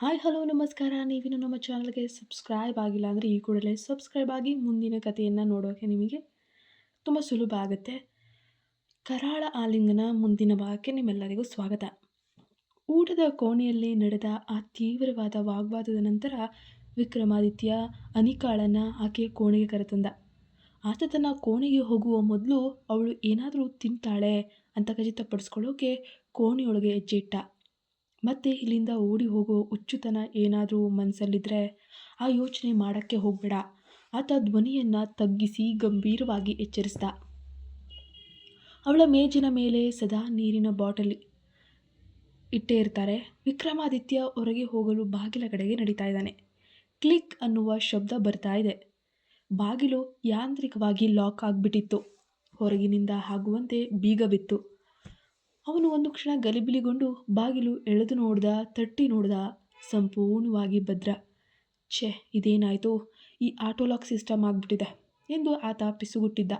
Hi, hello, ನಮಸ್ಕಾರ. ನೀವಿನ್ನು ನಮ್ಮ ಚಾನಲ್ಗೆ ಸಬ್ಸ್ಕ್ರೈಬ್ ಆಗಿಲ್ಲ ಅಂದರೆ ಈ ಕೂಡಲೇ ಸಬ್ಸ್ಕ್ರೈಬ್ ಆಗಿ ಮುಂದಿನ ಕಥೆಯನ್ನು ನೋಡೋಕೆ ನಿಮಗೆ ತುಂಬ ಸುಲಭ ಆಗುತ್ತೆ. ಕರಾಳ ಆಲಿಂಗನ ಮುಂದಿನ ಭಾಗಕ್ಕೆ ನಿಮ್ಮೆಲ್ಲರಿಗೂ ಸ್ವಾಗತ. ಊಟದ ಕೋಣೆಯಲ್ಲಿ ನಡೆದ ಆ ತೀವ್ರವಾದ ವಾಗ್ವಾದದ ನಂತರ ವಿಕ್ರಮಾದಿತ್ಯ ಅನಿಕಾಳನ್ನು ಆಕೆಯ ಕೋಣೆಗೆ ಕರೆತಂದ. ಆತ ತನ್ನ ಕೋಣೆಗೆ ಹೋಗುವ ಮೊದಲು ಅವಳು ಏನಾದರೂ ತಿಂತಾಳೆ ಅಂತ ಖಚಿತಪಡಿಸ್ಕೊಳ್ಳೋಕೆ ಕೋಣೆಯೊಳಗೆ ಹೆಜ್ಜೆ ಇಟ್ಟ. ಮತ್ತೆ ಇಲ್ಲಿಂದ ಓಡಿ ಹೋಗೋ ಹುಚ್ಚುತನ ಏನಾದರೂ ಮನಸ್ಸಲ್ಲಿದ್ದರೆ ಆ ಯೋಚನೆ ಮಾಡೋಕ್ಕೆ ಹೋಗಬೇಡ. ಆತ ಧ್ವನಿಯನ್ನು ತಗ್ಗಿಸಿ ಗಂಭೀರವಾಗಿ ಎಚ್ಚರಿಸ್ದ. ಅವಳ ಮೇಜಿನ ಮೇಲೆ ಸದಾ ನೀರಿನ ಬಾಟಲ್ ಇಟ್ಟೇ ಇರ್ತಾರೆ. ವಿಕ್ರಮಾದಿತ್ಯ ಹೊರಗೆ ಹೋಗಲು ಬಾಗಿಲ ಕಡೆಗೆ ನಡೀತಾ ಇದ್ದಾನೆ. ಕ್ಲಿಕ್ ಅನ್ನುವ ಶಬ್ದ ಬರ್ತಾ ಇದೆ. ಬಾಗಿಲು ಯಾಂತ್ರಿಕವಾಗಿ ಲಾಕ್ ಆಗಿಬಿಟ್ಟಿತ್ತು. ಹೊರಗಿನಿಂದ ಆಗುವಂತೆ ಬೀಗ ಬಿತ್ತು ಅವನು ಒಂದು ಕ್ಷಣ ಗಲಿಬಿಲಿಗೊಂಡು ಬಾಗಿಲು ಎಳೆದು ನೋಡ್ದ, ತಟ್ಟಿ ನೋಡ್ದ ಸಂಪೂರ್ಣವಾಗಿ ಭದ್ರ. ಛೆ, ಇದೇನಾಯಿತು? ಈ ಆಟೋಲಾಕ್ ಸಿಸ್ಟಮ್ ಆಗಿಬಿಟ್ಟಿದೆ ಎಂದು ಆತ ಪಿಸುಗುಟ್ಟಿದ್ದ.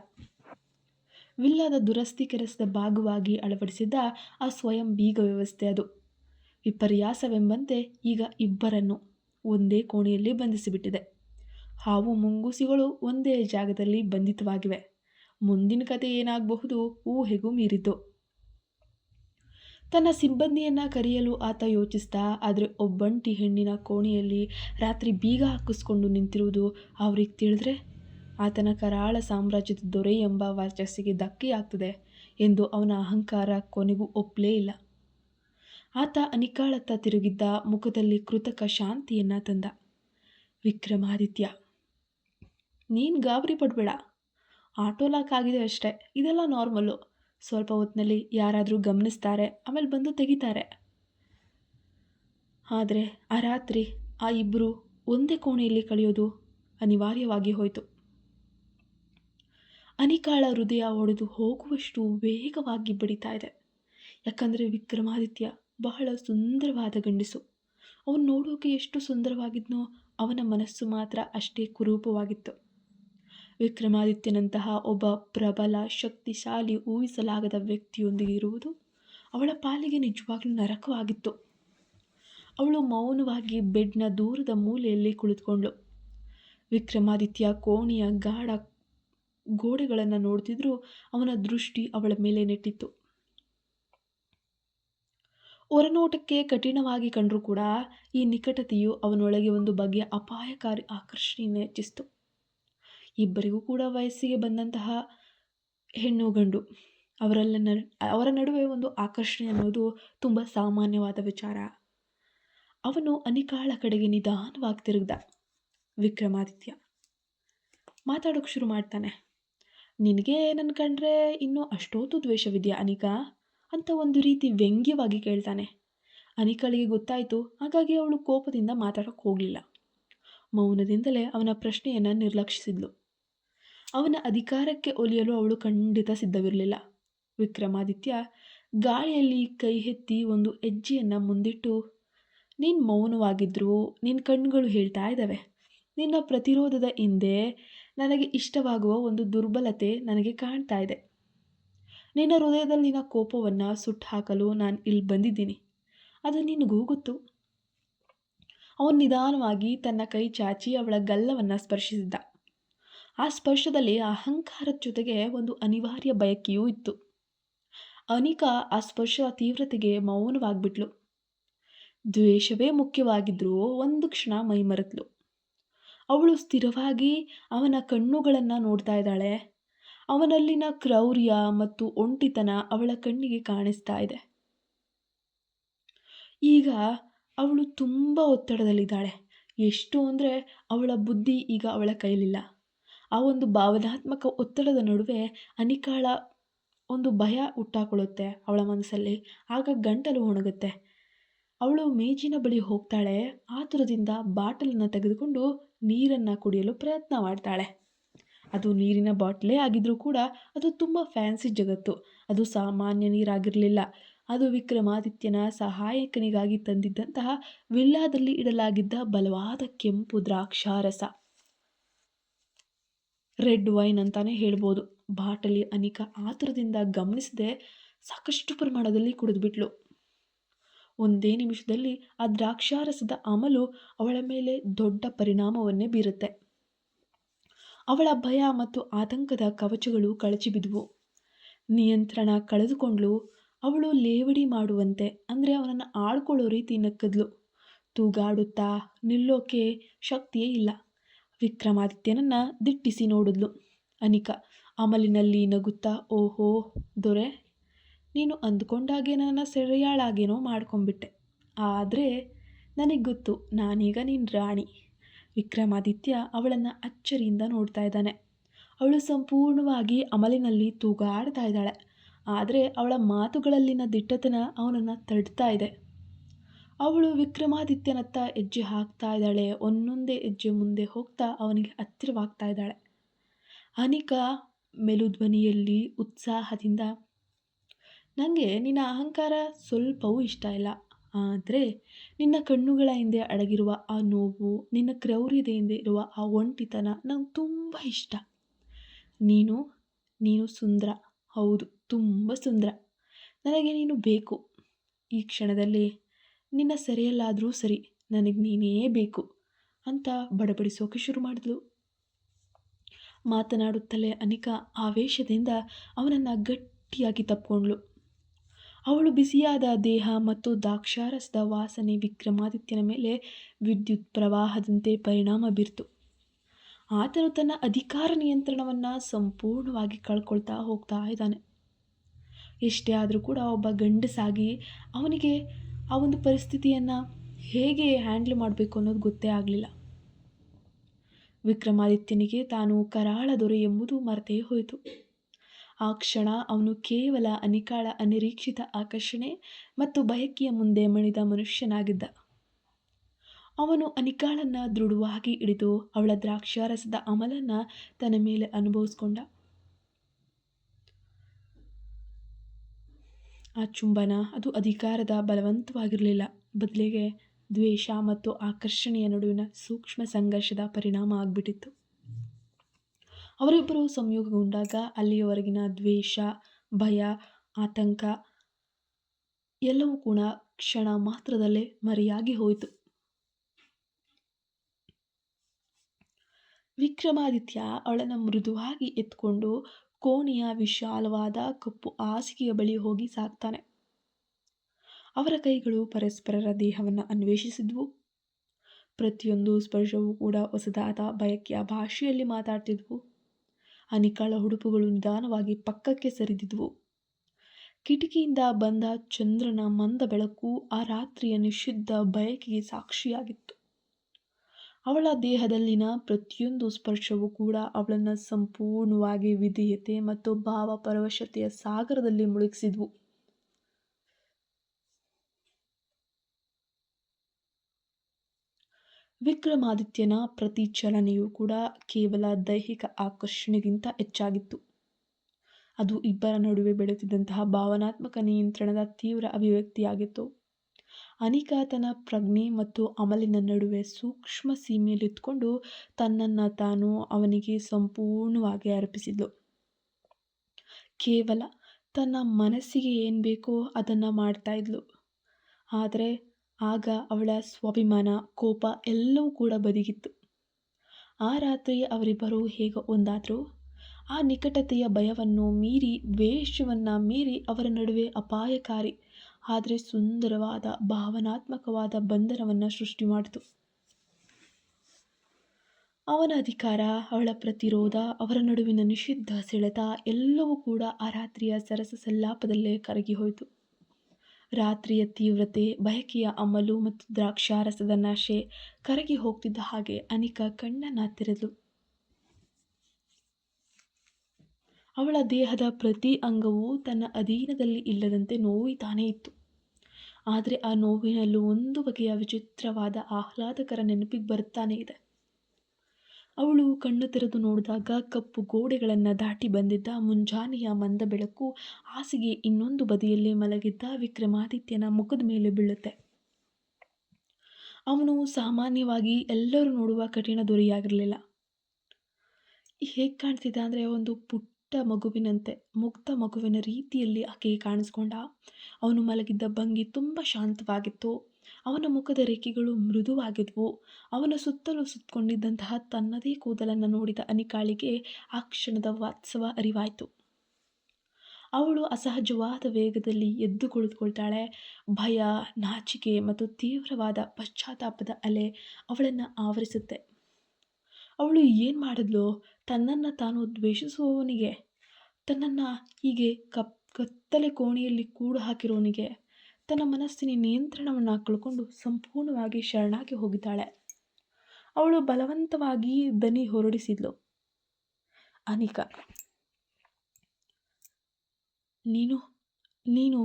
ವಿಲ್ಲಾದ ದುರಸ್ತಿ ಕೆಲಸದ ಭಾಗವಾಗಿ ಅಳವಡಿಸಿದ್ದ ಆ ಸ್ವಯಂ ಬೀಗ ವ್ಯವಸ್ಥೆ ಅದು. ವಿಪರ್ಯಾಸವೆಂಬಂತೆ ಈಗ ಇಬ್ಬರನ್ನು ಒಂದೇ ಕೋಣೆಯಲ್ಲಿ ಬಂಧಿಸಿಬಿಟ್ಟಿದೆ. ಹಾವು ಮುಂಗುಸಿಗಳು ಒಂದೇ ಜಾಗದಲ್ಲಿ ಬಂಧಿತವಾಗಿವೆ. ಮುಂದಿನ ಕತೆ ಏನಾಗಬಹುದು? ಊಹೆಗೂ ಮೀರಿದ್ದು. ತನ್ನ ಸಿಬ್ಬಂದಿಯನ್ನು ಕರೆಯಲು ಆತ ಯೋಚಿಸಿದ ಆದರೆ ಒಬ್ಬಂಟಿ ಹೆಣ್ಣಿನ ಕೋಣೆಯಲ್ಲಿ ರಾತ್ರಿ ಬೀಗ ಹಾಕಿಸ್ಕೊಂಡು ನಿಂತಿರುವುದು ಅವ್ರಿಗೆ ತಿಳಿದ್ರೆ ಆತನ ಕರಾಳ ಸಾಮ್ರಾಜ್ಯದ ದೊರೆ ಎಂಬ ವರ್ಚಸ್ಸಿಗೆ ಧಕ್ಕೆಯಾಗ್ತದೆ ಎಂದು ಅವನ ಅಹಂಕಾರ ಕೊನೆಗೂ ಒಪ್ಪಲೇ ಇಲ್ಲ. ಆತ ಅನಿಕಾಳತ್ತ ತಿರುಗಿದ್ದ ಮುಖದಲ್ಲಿ ಕೃತಕ ಶಾಂತಿಯನ್ನು ತಂದ. ವಿಕ್ರಮಾದಿತ್ಯ, ನೀನು ಗಾಬರಿ ಪಡಬೇಡ. ಆಟೋ ಲಾಕ್ ಆಗಿದೆ ಅಷ್ಟೇ, ಇದೆಲ್ಲ ನಾರ್ಮಲ್ಲು. ಸ್ವಲ್ಪ ಹೊತ್ತಿನಲ್ಲಿ ಯಾರಾದರೂ ಗಮನಿಸ್ತಾರೆ, ಆಮೇಲೆ ಬಂದು ತೆಗಿತಾರೆ. ಆದರೆ ಆ ರಾತ್ರಿ ಆ ಇಬ್ಬರು ಒಂದೇ ಕೋಣೆಯಲ್ಲಿ ಕಳೆಯೋದು ಅನಿವಾರ್ಯವಾಗಿ ಹೋಯಿತು. ಅನಿಕಾಳ ಹೃದಯ ಒಡೆದು ಹೋಗುವಷ್ಟು ವೇಗವಾಗಿ ಬಡಿತಾ ಇದೆ. ಯಾಕಂದರೆ ವಿಕ್ರಮಾದಿತ್ಯ ಬಹಳ ಸುಂದರವಾದ ಗಂಡಸು. ಅವನು ನೋಡೋಕೆ ಎಷ್ಟು ಸುಂದರವಾಗಿದ್ನೋ ಅವನ ಮನಸ್ಸು ಮಾತ್ರ ಅಷ್ಟೇ ಕುರೂಪವಾಗಿತ್ತು. ವಿಕ್ರಮಾದಿತ್ಯನಂತಹ ಒಬ್ಬ ಪ್ರಬಲ, ಶಕ್ತಿಶಾಲಿ, ಊಹಿಸಲಾಗದ ವ್ಯಕ್ತಿಯೊಂದಿಗೆ ಇರುವುದು ಅವಳ ಪಾಲಿಗೆ ನಿಜವಾಗ್ಲೂ ನರಕವಾಗಿತ್ತು. ಅವಳು ಮೌನವಾಗಿ ಬೆಡ್ನ ದೂರದ ಮೂಲೆಯಲ್ಲಿ ಕುಳಿತುಕೊಂಡ್ಳು. ವಿಕ್ರಮಾದಿತ್ಯ ಕೋಣೆಯ ಗಾಢ ಗೋಡೆಗಳನ್ನು ನೋಡ್ತಿದ್ರೂ ಅವನ ದೃಷ್ಟಿ ಅವಳ ಮೇಲೆ ನೆಟ್ಟಿತ್ತು. ಹೊರನೋಟಕ್ಕೆ ಕಠಿಣವಾಗಿ ಕಂಡರೂ ಕೂಡ ಈ ನಿಕಟತೆಯು ಅವನೊಳಗೆ ಒಂದು ಬಗೆಯ ಅಪಾಯಕಾರಿ ಆಕರ್ಷಣೆಯನ್ನು ಹೆಚ್ಚಿಸಿತು. ಇಬ್ಬರಿಗೂ ಕೂಡ ವಯಸ್ಸಿಗೆ ಬಂದಂತಹ ಹೆಣ್ಣು ಗಂಡು. ಅವರಲ್ಲ ಅವರ ನಡುವೆ ಒಂದು ಆಕರ್ಷಣೆ ಅನ್ನೋದು ತುಂಬ ಸಾಮಾನ್ಯವಾದ ವಿಚಾರ. ಅವನು ಅನಿಕಾಳ ಕಡೆಗೆ ನಿಧಾನವಾಗಿ ತಿರುಗ್ದ. ವಿಕ್ರಮಾದಿತ್ಯ, ಮಾತಾಡೋಕೆ ಶುರು ಮಾಡ್ತಾನೆ. ನಿನಗೆ ನನ್ನ ಕಂಡ್ರೆ ಇನ್ನೂ ಅಷ್ಟೊತ್ತು ದ್ವೇಷವಿದೆಯಾ ಅನಿಕಾ? ಅಂತ ಒಂದು ರೀತಿ ವ್ಯಂಗ್ಯವಾಗಿ ಕೇಳ್ತಾನೆ. ಅನಿಕಾಳಿಗೆ ಗೊತ್ತಾಯಿತು, ಹಾಗಾಗಿ ಅವಳು ಕೋಪದಿಂದ ಮಾತಾಡೋಕೆ ಹೋಗಲಿಲ್ಲ. ಮೌನದಿಂದಲೇ ಅವನ ಪ್ರಶ್ನೆಯನ್ನು ನಿರ್ಲಕ್ಷಿಸಿದ್ಲು. ಅವನ ಅಧಿಕಾರಕ್ಕೆ ಒಲಿಯಲು ಅವಳು ಖಂಡಿತ ಸಿದ್ಧವಿರಲಿಲ್ಲ. ವಿಕ್ರಮಾದಿತ್ಯ ಗಾಳಿಯಲ್ಲಿ ಕೈ ಎತ್ತಿ ಒಂದು ಹೆಜ್ಜೆಯನ್ನು ಮುಂದಿಟ್ಟು, ನೀನು ಮೌನವಾಗಿದ್ದರೂ ನಿನ್ನ ಕಣ್ಣುಗಳು ಹೇಳ್ತಾ ಇದ್ದಾವೆ. ನಿನ್ನ ಪ್ರತಿರೋಧದ ಹಿಂದೆ ನನಗೆ ಇಷ್ಟವಾಗುವ ಒಂದು ದುರ್ಬಲತೆ ನನಗೆ ಕಾಣ್ತಾ ಇದೆ. ನಿನ್ನ ಹೃದಯದಲ್ಲಿನ ಕೋಪವನ್ನು ಸುಟ್ಟು ಹಾಕಲು ನಾನು ಇಲ್ಲಿ ಬಂದಿದ್ದೀನಿ. ಅದು ನಿನಗೂ ಗೊತ್ತು ಅವನು ನಿಧಾನವಾಗಿ ತನ್ನ ಕೈ ಚಾಚಿ ಅವಳ ಗಲ್ಲವನ್ನು ಸ್ಪರ್ಶಿಸಿದ್ದ. ಆ ಸ್ಪರ್ಶದಲ್ಲಿ ಅಹಂಕಾರದ ಜೊತೆಗೆ ಒಂದು ಅನಿವಾರ್ಯ ಬಯಕೆಯೂ ಇತ್ತು. ಅನಿಕಾ ಆ ಸ್ಪರ್ಶ ತೀವ್ರತೆಗೆ ಮೌನವಾಗಿಬಿಟ್ಲು. ದ್ವೇಷವೇ ಮುಖ್ಯವಾಗಿದ್ದರೂ ಒಂದು ಕ್ಷಣ ಮೈಮರೆತ್ಲು ಅವಳು ಸ್ಥಿರವಾಗಿ ಅವನ ಕಣ್ಣುಗಳನ್ನು ನೋಡ್ತಾ ಇದ್ದಾಳೆ. ಅವನಲ್ಲಿನ ಕ್ರೌರ್ಯ ಮತ್ತು ಒಂಟಿತನ ಅವಳ ಕಣ್ಣಿಗೆ ಕಾಣಿಸ್ತಾ ಇದೆ. ಈಗ ಅವಳು ತುಂಬ ಒತ್ತಡದಲ್ಲಿದ್ದಾಳೆ. ಎಷ್ಟು ಅಂದರೆ ಅವಳ ಬುದ್ಧಿ ಈಗ ಅವಳ ಕೈಲಿಲ್ಲ. ಆ ಒಂದು ಭಾವನಾತ್ಮಕ ಒತ್ತಡದ ನಡುವೆ ಅನಿಕಾಳ ಒಂದು ಭಯ ಹುಟ್ಟಾಕೊಳ್ಳುತ್ತೆ ಅವಳ ಮನಸ್ಸಲ್ಲಿ. ಆಗ ಗಂಟಲು ಒಣಗುತ್ತೆ. ಅವಳು ಮೇಜಿನ ಬಳಿ ಹೋಗ್ತಾಳೆ. ಆತುರದಿಂದ ಬಾಟಲನ್ನು ತೆಗೆದುಕೊಂಡು ನೀರನ್ನು ಕುಡಿಯಲು ಪ್ರಯತ್ನ ಮಾಡ್ತಾಳೆ. ಅದು ನೀರಿನ ಬಾಟ್ಲೇ ಆಗಿದ್ರೂ ಕೂಡ ಅದು ತುಂಬ ಫ್ಯಾನ್ಸಿ ಜಗತ್ತು. ಅದು ಸಾಮಾನ್ಯ ನೀರಾಗಿರಲಿಲ್ಲ. ಅದು ವಿಕ್ರಮಾದಿತ್ಯನ ಸಹಾಯಕನಿಗಾಗಿ ತಂದಿದ್ದಂತಹ ವಿಲ್ಲಾದಲ್ಲಿ ಇಡಲಾಗಿದ್ದ ಬಲವಾದ ಕೆಂಪು ದ್ರಾಕ್ಷಾರಸ. ರೆಡ್ ವೈನ್ ಅಂತಾನೆ ಹೇಳ್ಬೋದು. ಬಾಟಲಿ ಅನಿಕ ಆತುರದಿಂದ ಗಮನಿಸದೆ ಸಾಕಷ್ಟು ಪ್ರಮಾಣದಲ್ಲಿ ಕುಡಿದ್ಬಿಟ್ಲು. ಒಂದೇ ನಿಮಿಷದಲ್ಲಿ ಆ ದ್ರಾಕ್ಷಾರಸದ ಅಮಲು ಅವಳ ಮೇಲೆ ದೊಡ್ಡ ಪರಿಣಾಮವನ್ನೇ ಬೀರುತ್ತೆ. ಅವಳ ಭಯ ಮತ್ತು ಆತಂಕದ ಕವಚಗಳು ಕಳಚಿ ಬಿದ್ವು. ನಿಯಂತ್ರಣ ಕಳೆದುಕೊಂಡ್ಲು. ಅವಳು ಲೇವಡಿ ಮಾಡುವಂತೆ, ಅಂದರೆ ಅವನನ್ನು ಆಳ್ಕೊಳ್ಳೋ ರೀತಿ ನಕ್ಕದ್ಲು. ತೂಗಾಡುತ್ತಾ ನಿಲ್ಲೋಕೆ ಶಕ್ತಿಯೇ ಇಲ್ಲ. ವಿಕ್ರಮಾದಿತ್ಯನನ್ನು ದಿಟ್ಟಿಸಿ ನೋಡಿದ್ಲು. ಅನಿಕ, ಅಮಲಿನಲ್ಲಿ ನಗುತ್ತಾ, ಓಹೋ, ದೊರೆ, ನೀನು ಅಂದ್ಕೊಂಡಾಗೆ ನನ್ನ ಸೆರೆಯಾಳಾಗೇನೋ ಮಾಡ್ಕೊಂಬಿಟ್ಟೆ ಆದರೆ ನನಗೆ ಗೊತ್ತು, ನಾನೀಗ ನಿನ್ನ ರಾಣಿ. ವಿಕ್ರಮಾದಿತ್ಯ ಅವಳನ್ನು ಅಚ್ಚರಿಯಿಂದ ನೋಡ್ತಾ ಇದ್ದಾನೆ. ಅವಳು ಸಂಪೂರ್ಣವಾಗಿ ಅಮಲಿನಲ್ಲಿ ತೂಗಾಡ್ತಾ ಇದ್ದಾಳೆ. ಆದರೆ ಅವಳ ಮಾತುಗಳಲ್ಲಿನ ದಿಟ್ಟತನ ಅವನನ್ನು ತಡ್ತಾ ಇದೆ. ಅವಳು ವಿಕ್ರಮಾದಿತ್ಯನತ್ತ ಹೆಜ್ಜೆ ಹಾಕ್ತಾ ಇದ್ದಾಳೆ. ಒಂದೊಂದೇ ಹೆಜ್ಜೆ ಮುಂದೆ ಹೋಗ್ತಾ ಅವನಿಗೆ ಹತ್ತಿರವಾಗ್ತಾ ಇದ್ದಾಳೆ. ಅನಿಕಾ ಮೆಲುಧ್ವನಿಯಲ್ಲಿ ಉತ್ಸಾಹದಿಂದ ನನಗೆ ನಿನ್ನ ಅಹಂಕಾರ ಸ್ವಲ್ಪವೂ ಇಷ್ಟ ಇಲ್ಲ. ಆದರೆ ನಿನ್ನ ಕಣ್ಣುಗಳ ಹಿಂದೆ ಅಡಗಿರುವ ಆ ನೋವು, ನಿನ್ನ ಕ್ರೌರ್ಯದ ಹಿಂದೆ ಇರುವ ಆ ಒಂಟಿತನ ನಂಗೆ ತುಂಬ ಇಷ್ಟ. ನೀನು ನೀನು ಸುಂದರ. ಹೌದು, ತುಂಬ ಸುಂದರ. ನನಗೆ ನೀನು ಬೇಕು. ಈ ಕ್ಷಣದಲ್ಲಿ ನಿನ್ನ ಸರಿಯಲ್ಲಾದರೂ ಸರಿ, ನನಗೆ ನೀನೇ ಬೇಕು ಅಂತ ಬಡಬಡಿಸೋಕೆ ಶುರು ಮಾಡಿದ್ಲು. ಮಾತನಾಡುತ್ತಲೇ ಅನಿಕಾ ಆವೇಶದಿಂದ ಅವನನ್ನು ಗಟ್ಟಿಯಾಗಿ ತಪ್ಪಿಕೊಂಡ್ಳು ಅವಳು ಬಿಸಿಯಾದ ದೇಹ ಮತ್ತು ದಾಕ್ಷಾರಸದ ವಾಸನೆ ವಿಕ್ರಮಾದಿತ್ಯನ ಮೇಲೆ ವಿದ್ಯುತ್ ಪ್ರವಾಹದಂತೆ ಪರಿಣಾಮ ಬೀರ್ತು. ಆತನು ತನ್ನ ಅಧಿಕಾರ ನಿಯಂತ್ರಣವನ್ನು ಸಂಪೂರ್ಣವಾಗಿ ಕಳ್ಕೊಳ್ತಾ ಹೋಗ್ತಾ ಇದ್ದಾನೆ. ಎಷ್ಟೇ ಆದರೂ ಕೂಡ ಒಬ್ಬ ಗಂಡಸಾಗಿ ಅವನಿಗೆ ಆ ಒಂದು ಪರಿಸ್ಥಿತಿಯನ್ನು ಹೇಗೆ ಹ್ಯಾಂಡ್ಲ್ ಮಾಡಬೇಕು ಅನ್ನೋದು ಗೊತ್ತೇ ಆಗಲಿಲ್ಲ. ವಿಕ್ರಮಾದಿತ್ಯನಿಗೆ ತಾನು ಕರಾಳ ದೊರೆ ಎಂಬುದು ಮರೆತೇ ಹೋಯಿತು. ಆ ಕ್ಷಣ ಅವನು ಕೇವಲ ಅನಿಕಾಳ ಅನಿರೀಕ್ಷಿತ ಆಕರ್ಷಣೆ ಮತ್ತು ಬಯಕೆಯ ಮುಂದೆ ಮಣಿದ ಮನುಷ್ಯನಾಗಿದ್ದ. ಅವನು ಅನಿಕಾಳನ್ನು ದೃಢವಾಗಿ ಹಿಡಿದು ಅವಳ ದ್ರಾಕ್ಷಾರಸದ ಅಮಲನ್ನು ತನ್ನ ಮೇಲೆ ಅನುಭವಿಸ್ಕೊಂಡ. ಆ ಚುಂಬನ ಅದು ಅಧಿಕಾರದ ಬಲವಂತವಾಗಿರಲಿಲ್ಲ. ಬದಲಿಗೆ ದ್ವೇಷ ಮತ್ತು ಆಕರ್ಷಣೆಯ ನಡುವಿನ ಸೂಕ್ಷ್ಮ ಸಂಘರ್ಷದ ಪರಿಣಾಮ ಆಗಿಬಿಟ್ಟಿತ್ತು. ಅವರಿಬ್ಬರು ಸಂಯೋಗಗೊಂಡಾಗ ಅಲ್ಲಿಯವರೆಗಿನ ದ್ವೇಷ, ಭಯ, ಆತಂಕ ಎಲ್ಲವೂ ಕೂಡ ಕ್ಷಣ ಮಾತ್ರದಲ್ಲೇ ಮರೆಯಾಗಿ ಹೋಯಿತು. ವಿಕ್ರಮಾದಿತ್ಯ ಅವಳನ್ನು ಮೃದುವಾಗಿ ಎತ್ಕೊಂಡು ಕೋಣೆಯ ವಿಶಾಲವಾದ ಕಪ್ಪು ಹಾಸಿಗೆಯ ಬಳಿ ಹೋಗಿ ಸಾಕ್ತಾನೆ. ಅವರ ಕೈಗಳು ಪರಸ್ಪರರ ದೇಹವನ್ನು ಅನ್ವೇಷಿಸಿದ್ವು. ಪ್ರತಿಯೊಂದು ಸ್ಪರ್ಶವೂ ಕೂಡ ಹೊಸದಾದ ಬಯಕೆಯ ಭಾಷೆಯಲ್ಲಿ ಮಾತಾಡ್ತಿದ್ವು. ಅನಿಕಾಳ ಉಡುಪುಗಳು ನಿಧಾನವಾಗಿ ಪಕ್ಕಕ್ಕೆ ಸರಿದಿದ್ವು. ಕಿಟಕಿಯಿಂದ ಬಂದ ಚಂದ್ರನ ಮಂದ ಬೆಳಕು ಆ ರಾತ್ರಿಯ ನಿಷಿದ್ಧ ಬಯಕೆಗೆ ಸಾಕ್ಷಿಯಾಗಿತ್ತು. ಅವಳ ದೇಹದಲ್ಲಿನ ಪ್ರತಿಯೊಂದು ಸ್ಪರ್ಶವೂ ಕೂಡ ಅವಳನ್ನು ಸಂಪೂರ್ಣವಾಗಿ ವಿಧೇಯತೆ ಮತ್ತು ಭಾವಪರವಶತೆಯ ಸಾಗರದಲ್ಲಿ ಮುಳುಗಿಸಿದ್ವು. ವಿಕ್ರಮಾದಿತ್ಯನ ಪ್ರತಿ ಚಲನೆಯೂ ಕೂಡ ಕೇವಲ ದೈಹಿಕ ಆಕರ್ಷಣೆಗಿಂತ ಹೆಚ್ಚಾಗಿತ್ತು. ಅದು ಇಬ್ಬರ ನಡುವೆ ಬೆಳೆಯುತ್ತಿದ್ದಂತಹ ಭಾವನಾತ್ಮಕ ನಿಯಂತ್ರಣದ ತೀವ್ರ ಅಭಿವ್ಯಕ್ತಿಯಾಗಿತ್ತು. ಅನಿಕಾ ತನ್ನ ಪ್ರಜ್ಞೆ ಮತ್ತು ಅಮಲಿನ ನಡುವೆ ಸೂಕ್ಷ್ಮ ಸೀಮೆಯಲ್ಲಿತ್ಕೊಂಡು ತನ್ನನ್ನು ತಾನು ಅವನಿಗೆ ಸಂಪೂರ್ಣವಾಗಿ ಅರ್ಪಿಸಿದ್ಲು. ಕೇವಲ ತನ್ನ ಮನಸ್ಸಿಗೆ ಏನು ಬೇಕೋ ಅದನ್ನು ಮಾಡ್ತಾ ಇದ್ಲು. ಆದರೆ ಆಗ ಅವಳ ಸ್ವಾಭಿಮಾನ, ಕೋಪ ಎಲ್ಲವೂ ಕೂಡ ಬದಿಗಿತ್ತು. ಆ ರಾತ್ರಿ ಅವರಿಬ್ಬರು ಹೇಗೆ ಒಂದಾದರೂ, ಆ ನಿಕಟತೆಯ ಭಯವನ್ನು ಮೀರಿ ದ್ವೇಷವನ್ನು ಮೀರಿ ಅವರ ನಡುವೆ ಅಪಾಯಕಾರಿ ಆದರೆ ಸುಂದರವಾದ, ಭಾವನಾತ್ಮಕವಾದ ಬಂಧನವನ್ನು ಸೃಷ್ಟಿ ಮಾಡಿತು. ಅವನ ಅಧಿಕಾರ, ಅವಳ ಪ್ರತಿರೋಧ, ಅವರ ನಡುವಿನ ನಿಷಿದ್ಧ ಸೆಳೆತ ಎಲ್ಲವೂ ಕೂಡ ಆ ರಾತ್ರಿಯ ಸರಸ ಸಲ್ಲಾಪದಲ್ಲೇ ಕರಗಿ ಹೋಯಿತು. ರಾತ್ರಿಯ ತೀವ್ರತೆ, ಬಯಕೆಯ ಅಮಲು ಮತ್ತು ದ್ರಾಕ್ಷಾರಸದ ನಾಶೆ ಕರಗಿ ಹೋಗ್ತಿದ್ದ ಹಾಗೆ ಅನಿಕ ಕಣ್ಣನ್ನ ತೆರೆದು ಅವಳ ದೇಹದ ಪ್ರತಿ ಅಂಗವೂ ತನ್ನ ಅಧೀನದಲ್ಲಿ ಇಲ್ಲದಂತೆ ನೋವಿತಾನೇ ಇತ್ತು. ಆದರೆ ಆ ನೋವಿನಲ್ಲೂ ಒಂದು ಬಗೆಯ ವಿಚಿತ್ರವಾದ ಆಹ್ಲಾದಕರ ನೆನಪಿಗೆ ಬರ್ತಾನೆ ಇದೆ. ಅವಳು ಕಣ್ಣು ತೆರೆದು ನೋಡಿದಾಗ ಕಪ್ಪು ಗೋಡೆಗಳನ್ನು ದಾಟಿ ಬಂದಿದ್ದ ಮುಂಜಾನೆಯ ಮಂದ ಬೆಳಕು ಹಾಸಿಗೆ ಇನ್ನೊಂದು ಬದಿಯಲ್ಲಿ ಮಲಗಿದ್ದ ವಿಕ್ರಮಾದಿತ್ಯನ ಮುಖದ ಮೇಲೆ ಬೀಳುತ್ತೆ. ಅವನು ಸಾಮಾನ್ಯವಾಗಿ ಎಲ್ಲರೂ ನೋಡುವ ಕಠಿಣ ದೊರೆಯಾಗಿರಲಿಲ್ಲ. ಹೇಗೆ ಕಾಣ್ತಿದ್ದ ಅಂದರೆ ಒಂದು ಪುಟ್ಟ ಪುಟ್ಟ ಮಗುವಿನಂತೆ ಮುಗ್ಧ ಮಗುವಿನ ರೀತಿಯಲ್ಲಿ ಆಕೆಗೆ ಕಾಣಿಸ್ಕೊಂಡ. ಅವನು ಮಲಗಿದ್ದ ಭಂಗಿ ತುಂಬ ಶಾಂತವಾಗಿತ್ತು. ಅವನ ಮುಖದ ರೇಖೆಗಳು ಮೃದುವಾಗಿದ್ವು. ಅವನ ಸುತ್ತಲೂ ಸುತ್ತಕೊಂಡಿದ್ದಂತಹ ತನ್ನದೇ ಕೂದಲನ್ನು ನೋಡಿದ ಅನಿಕಾಳಿಗೆ ಆ ಕ್ಷಣದ ವಾತ್ಸವ ಅರಿವಾಯಿತು. ಅವಳು ಅಸಹಜವಾದ ವೇಗದಲ್ಲಿ ಎದ್ದು ಕುಳಿತುಕೊಳ್ತಾಳೆ. ಭಯ, ನಾಚಿಕೆ ಮತ್ತು ತೀವ್ರವಾದ ಪಶ್ಚಾತ್ತಾಪದ ಅಲೆ ಅವಳನ್ನು ಆವರಿಸುತ್ತೆ. ಅವಳು ಏನು ಮಾಡಿದ್ಲು? ತನ್ನನ್ನು ತಾನು ದ್ವೇಷಿಸುವವನಿಗೆ. ತನ್ನನ್ನು ಹೀಗೆ ಕಪ್, ಕತ್ತಲೆ ಕೋಣೆಯಲ್ಲಿ ಕೂಡು ಹಾಕಿರೋನಿಗೆ. ತನ್ನ ಮನಸ್ಸಿನ ನಿಯಂತ್ರಣವನ್ನು ಕಳ್ಕೊಂಡು ಸಂಪೂರ್ಣವಾಗಿ ಶರಣಾಗಿ ಹೋಗಿದ್ದಾಳೆ. ಅವಳು ಬಲವಂತವಾಗಿ ದನಿ ಹೊರಡಿಸಿದ್ಲು. ಅನಿಕಾ, ನೀನು ನೀನು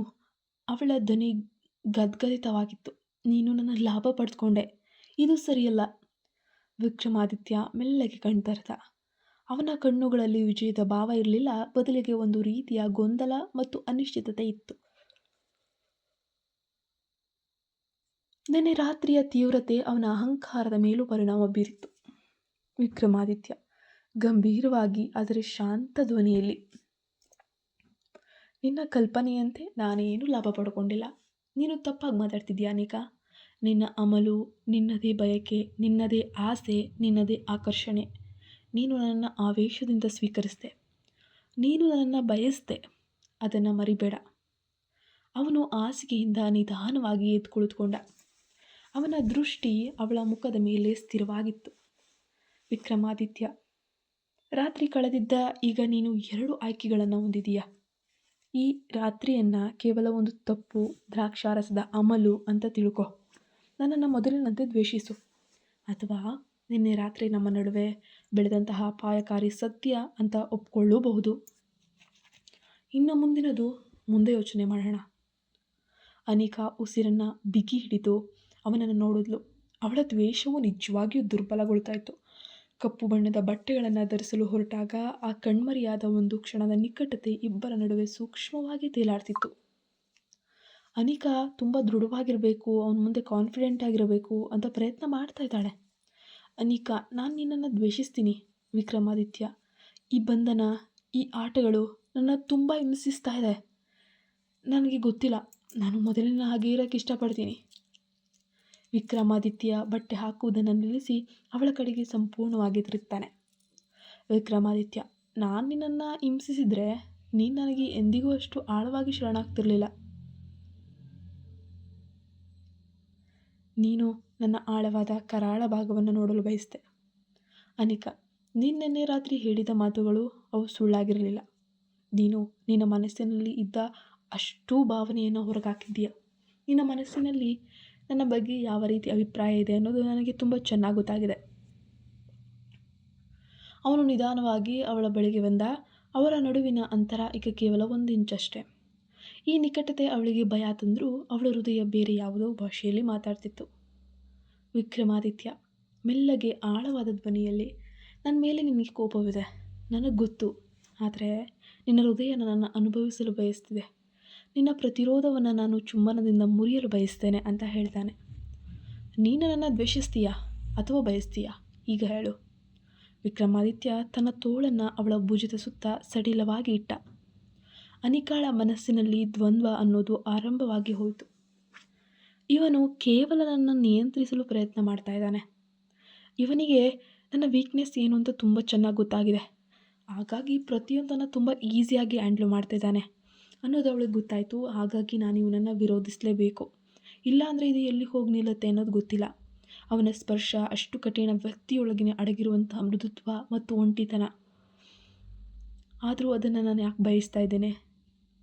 ಅವಳ ದನಿ ಗದ್ಗದಿತವಾಗಿತ್ತು. ನೀನು ನನ್ನ ಲಾಭ ಪಡೆದುಕೊಂಡೆ ಇದು ಸರಿಯಲ್ಲ. ವಿಕ್ರಮಾದಿತ್ಯ ಮೆಲ್ಲಗೆ ಕಣ್ತರ್ದ ಅವನ ಕಣ್ಣುಗಳಲ್ಲಿ ವಿಜಯದ ಭಾವ ಇರಲಿಲ್ಲ. ಬದಲಿಗೆ ಒಂದು ರೀತಿಯ ಗೊಂದಲ ಮತ್ತು ಅನಿಶ್ಚಿತತೆ ಇತ್ತು. ನಿನ್ನೆ ರಾತ್ರಿಯ ತೀವ್ರತೆ ಅವನ ಅಹಂಕಾರದ ಮೇಲೂ ಪರಿಣಾಮ ಬೀರಿತು ವಿಕ್ರಮಾದಿತ್ಯ, ಗಂಭೀರವಾಗಿ ಆದರೆ ಶಾಂತ ಧ್ವನಿಯಲ್ಲಿ, ನಿನ್ನ ಕಲ್ಪನೆಯಂತೆ ನಾನೇನು ಲಾಭ ಪಡ್ಕೊಂಡಿಲ್ಲ. ನೀನು ತಪ್ಪಾಗಿ ಮಾತಾಡ್ತಿದ್ಯಾ ಅನಿಕಾ? ನಿನ್ನ ಅಮಲು, ನಿನ್ನದೇ ಬಯಕೆ, ನಿನ್ನದೇ ಆಸೆ, ನಿನ್ನದೇ ಆಕರ್ಷಣೆ. ನೀನು ನನ್ನ ಆವೇಶದಿಂದ ಸ್ವೀಕರಿಸಿದೆ. ನೀನು ನನ್ನನ್ನು ಬಯಸ್ದೆ. ಅದನ್ನು ಮರಿಬೇಡ. ಅವನು ಹಾಸಿಗೆಯಿಂದ ನಿಧಾನವಾಗಿ ಎದ್ದು ಕುಳಿತುಕೊಂಡ ಅವನ ದೃಷ್ಟಿ ಅವಳ ಮುಖದ ಮೇಲೆ ಸ್ಥಿರವಾಗಿತ್ತು. ವಿಕ್ರಮಾದಿತ್ಯ, ರಾತ್ರಿ ಕಳೆದಿದ್ದ ಈಗ ನೀನು ಎರಡು ಆಯ್ಕೆಗಳನ್ನು ಹೊಂದಿದೀಯಾ ಈ ರಾತ್ರಿಯನ್ನು ಕೇವಲ ಒಂದು ತಪ್ಪು ದ್ರಾಕ್ಷಾರಸದ ಅಮಲು ಅಂತ ತಿಳ್ಕೊ. ನನ್ನನ್ನು ಮೊದಲಿನಂತೆ ದ್ವೇಷಿಸು. ಅಥವಾ ನಿನ್ನೆ ರಾತ್ರಿ ನಮ್ಮ ನಡುವೆ ಬೆಳೆದಂತಹ ಅಪಾಯಕಾರಿ ಸತ್ಯ ಅಂತ ಒಪ್ಕೊಳ್ಳೂಬಹುದು. ಇನ್ನು ಮುಂದಿನದು ಮುಂದೆ ಯೋಚನೆ ಮಾಡೋಣ. ಅನಿಕಾ ಉಸಿರನ್ನು ಬಿಗಿ ಹಿಡಿದು ಅವನನ್ನು ನೋಡಿದ್ಲು. ಅವಳ ದ್ವೇಷವು ನಿಜವಾಗಿಯೂ ದುರ್ಬಲಗೊಳ್ತಾ ಇತ್ತು. ಕಪ್ಪು ಬಣ್ಣದ ಬಟ್ಟೆಗಳನ್ನು ಧರಿಸಲು ಹೊರಟಾಗ ಆ ಕಣ್ಮರೆಯಾದ ಒಂದು ಕ್ಷಣದ ನಿಕಟತೆ ಇಬ್ಬರ ನಡುವೆ ಸೂಕ್ಷ್ಮವಾಗಿ ತೇಲಾಡ್ತಿತ್ತು. ಅನಿಕಾ ತುಂಬ ದೃಢವಾಗಿರಬೇಕು, ಅವನ ಮುಂದೆ ಕಾನ್ಫಿಡೆಂಟ್ ಆಗಿರಬೇಕು ಅಂತ ಪ್ರಯತ್ನ ಮಾಡ್ತಾ ಇದ್ದಾಳೆ. ಅನಿಕಾ, ನಾನು ನಿನ್ನನ್ನು ದ್ವೇಷಿಸ್ತೀನಿ ವಿಕ್ರಮಾದಿತ್ಯ. ಈ ಬಂಧನ, ಈ ಆಟಗಳು ನನ್ನ ತುಂಬ ಹಿಂಸಿಸ್ತಾ ಇದೆ. ನನಗೆ ಗೊತ್ತಿಲ್ಲ, ನಾನು ಮೊದಲಿನ ಹಾಗೆ ಇರೋಕ್ಕೆ ಇಷ್ಟಪಡ್ತೀನಿ. ವಿಕ್ರಮಾದಿತ್ಯ ಬಟ್ಟೆ ಹಾಕುವುದನ್ನು ನಿಲ್ಲಿಸಿ ಅವಳ ಕಡೆಗೆ ಸಂಪೂರ್ಣವಾಗಿ ತಿರುಗ್ತಾನೆ. ವಿಕ್ರಮಾದಿತ್ಯ, ನಾನು ನಿನ್ನನ್ನು ಹಿಂಸಿಸಿದರೆ ನೀನು ನನಗೆ ಎಂದಿಗೂ ಅಷ್ಟು ಆಳವಾಗಿ ಶರಣಾಗ್ತಿರಲಿಲ್ಲ. ನೀನು ನನ್ನ ಆಳವಾದ ಕರಾಳ ಭಾಗವನ್ನು ನೋಡಲು ಬಯಸಿದೆ. ಅನಿಕ, ನೀನು ನಿನ್ನೆ ರಾತ್ರಿ ಹೇಳಿದ ಮಾತುಗಳು ಅವು ಸುಳ್ಳಾಗಿರಲಿಲ್ಲ. ನೀನು ನಿನ್ನ ಮನಸ್ಸಿನಲ್ಲಿ ಇದ್ದ ಅಷ್ಟೂ ಭಾವನೆಯನ್ನು ಹೊರಗಾಕಿದ್ದೀಯ. ನಿನ್ನ ಮನಸ್ಸಿನಲ್ಲಿ ನನ್ನ ಬಗ್ಗೆ ಯಾವ ರೀತಿ ಅಭಿಪ್ರಾಯ ಇದೆ ಅನ್ನೋದು ನನಗೆ ತುಂಬ ಚೆನ್ನಾಗಿ ಗೊತ್ತಾಗಿದೆ. ಅವನು ನಿಧಾನವಾಗಿ ಅವಳ ಬಳಿಗೆ ಬಂದ. ಅವರ ನಡುವಿನ ಅಂತರ ಈಗ ಕೇವಲ ಒಂದು ಇಂಚಷ್ಟೇ ಈ ನಿಕಟತೆ ಅವಳಿಗೆ ಭಯ ತಂದರೂ ಅವಳ ಹೃದಯ ಬೇರೆ ಯಾವುದೋ ಭಾಷೆಯಲ್ಲಿ ಮಾತಾಡ್ತಿತ್ತು. ವಿಕ್ರಮಾದಿತ್ಯ, ಮೆಲ್ಲಗೆ ಆಳವಾದ ಧ್ವನಿಯಲ್ಲಿ ನನ್ನ ಮೇಲೆ ನಿನಗೆ ಕೋಪವಿದೆ. ನನಗೆ ಗೊತ್ತು. ಆದರೆ ನಿನ್ನ ಹೃದಯ ನನ್ನನ್ನು ಅನುಭವಿಸಲು ಬಯಸ್ತಿದೆ. ನಿನ್ನ ಪ್ರತಿರೋಧವನ್ನು ನಾನು ಚುಮ್ಮನದಿಂದ ಮುರಿಯಲು ಬಯಸ್ತೇನೆ ಅಂತ ಹೇಳ್ತಾನೆ. ನೀನು ನನ್ನ ದ್ವೇಷಿಸ್ತೀಯಾ? ಅಥವಾ ಬಯಸ್ತೀಯಾ? ಈಗ ಹೇಳು. ವಿಕ್ರಮಾದಿತ್ಯ ತನ್ನ ತೋಳನ್ನು ಅವಳ ಭುಜದ ಸುತ್ತ ಸಡಿಲವಾಗಿ ಇಟ್ಟ. ಅನಿಕಾಳ ಮನಸ್ಸಿನಲ್ಲಿ ದ್ವಂದ್ವ ಅನ್ನೋದು ಆರಂಭವಾಗಿ ಹೋಯಿತು. ಇವನು ಕೇವಲ ನನ್ನ ನಿಯಂತ್ರಿಸಲು ಪ್ರಯತ್ನ ಮಾಡ್ತಾ ಇದ್ದಾನೆ. ಇವನಿಗೆ ನನ್ನ ವೀಕ್ನೆಸ್ ಏನು ಅಂತ ತುಂಬ ಚೆನ್ನಾಗಿ ಗೊತ್ತಾಗಿದೆ. ಹಾಗಾಗಿ ಪ್ರತಿಯೊಂದನ್ನು ತುಂಬ ಈಸಿಯಾಗಿ ಹ್ಯಾಂಡ್ಲ್ ಮಾಡ್ತಾ ಇದ್ದಾನೆ. ಅನ್ನೋದು ಅವಳಿಗೆ ಗೊತ್ತಾಯಿತು. ಹಾಗಾಗಿ ನಾನು ಇವನನ್ನು ವಿರೋಧಿಸಲೇಬೇಕು. ಇಲ್ಲಾಂದರೆ ಇದು ಎಲ್ಲಿ ಹೋಗಿ ನಿಲ್ಲುತ್ತೆ ಅನ್ನೋದು ಗೊತ್ತಿಲ್ಲ. ಅವನ ಸ್ಪರ್ಶ ಅಷ್ಟು ಕಠಿಣ ವ್ಯಕ್ತಿಯೊಳಗಿನ ಅಡಗಿರುವಂತಹ ಮೃದುತ್ವ ಮತ್ತು ಒಂಟಿತನ. ಆದರೂ ಅದನ್ನು ನಾನು ಯಾಕೆ ಬಯಸ್ತಾ ಇದ್ದೇನೆ?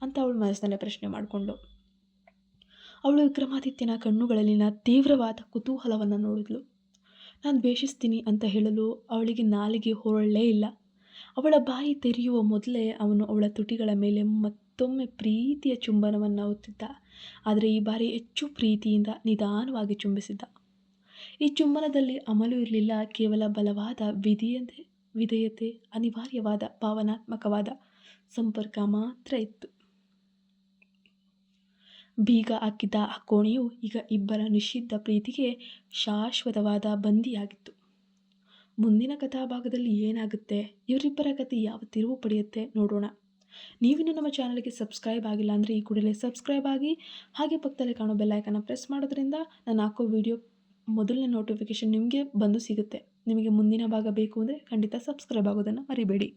ಅಂತ ಅವಳು ಮನಸ್ಸಿನಲ್ಲೇ ಪ್ರಶ್ನೆ ಮಾಡಿಕೊಂಡು ಅವಳು ವಿಕ್ರಮಾದಿತ್ಯನ ಕಣ್ಣುಗಳಲ್ಲಿನ ತೀವ್ರವಾದ ಕುತೂಹಲವನ್ನು ನೋಡಿದ್ಲು. ನಾನು ದ್ವೇಷಿಸ್ತೀನಿ ಅಂತ ಹೇಳಲು ಅವಳಿಗೆ ನಾಲಿಗೆ ಹೊರಳೇ ಇಲ್ಲ. ಅವಳ ಬಾಯಿ ತೆರೆಯುವ ಮೊದಲೇ ಅವನು ಅವಳ ತುಟಿಗಳ ಮೇಲೆ ಮತ್ತೊಮ್ಮೆ ಪ್ರೀತಿಯ ಚುಂಬನವನ್ನು ಒತ್ತಿದ್ದ. ಆದರೆ ಈ ಬಾರಿ ಹೆಚ್ಚು ಪ್ರೀತಿಯಿಂದ ನಿಧಾನವಾಗಿ ಚುಂಬಿಸಿದ್ದ. ಈ ಚುಂಬನದಲ್ಲಿ ಅಮಲು ಇರಲಿಲ್ಲ, ಕೇವಲ ಬಲವಾದ ವಿಧಿಯತೆ, ವಿಧೇಯತೆ, ಅನಿವಾರ್ಯವಾದ, ಭಾವನಾತ್ಮಕವಾದ ಸಂಪರ್ಕ ಮಾತ್ರ ಇತ್ತು. ಬೀಗ ಹಾಕಿದ್ದ ಆ ಕೋಣೆಯು ಈಗ ಇಬ್ಬರ ನಿಷಿದ್ಧ ಪ್ರೀತಿಗೆ ಶಾಶ್ವತವಾದ ಬಂದಿಯಾಗಿತ್ತು. ಮುಂದಿನ ಕಥಾಭಾಗದಲ್ಲಿ ಏನಾಗುತ್ತೆ, ಇವರಿಬ್ಬರ ಕಥೆ ಯಾವ ತಿರುವು ಪಡೆಯುತ್ತೆ ನೋಡೋಣ. ನೀವಿನ್ನು ನಮ್ಮ ಚಾನಲ್ಗೆ ಸಬ್ಸ್ಕ್ರೈಬ್ ಆಗಿಲ್ಲ ಅಂದರೆ ಈ ಕೂಡಲೇ ಸಬ್ಸ್ಕ್ರೈಬ್ ಆಗಿ, ಹಾಗೆ ಪಕ್ಕದಲ್ಲಿ ಕಾಣೋ ಬೆಲ್ಲೈಕನ್ನ ಪ್ರೆಸ್ ಮಾಡೋದ್ರಿಂದ ನಾನು ಹಾಕೋ ವಿಡಿಯೋ ಮೊದಲನೇ ನೋಟಿಫಿಕೇಷನ್ ನಿಮಗೆ ಬಂದು ಸಿಗುತ್ತೆ. ನಿಮಗೆ ಮುಂದಿನ ಭಾಗ ಬೇಕು ಅಂದರೆ ಖಂಡಿತ ಸಬ್ಸ್ಕ್ರೈಬ್ ಆಗೋದನ್ನು ಮರಿಬೇಡಿ.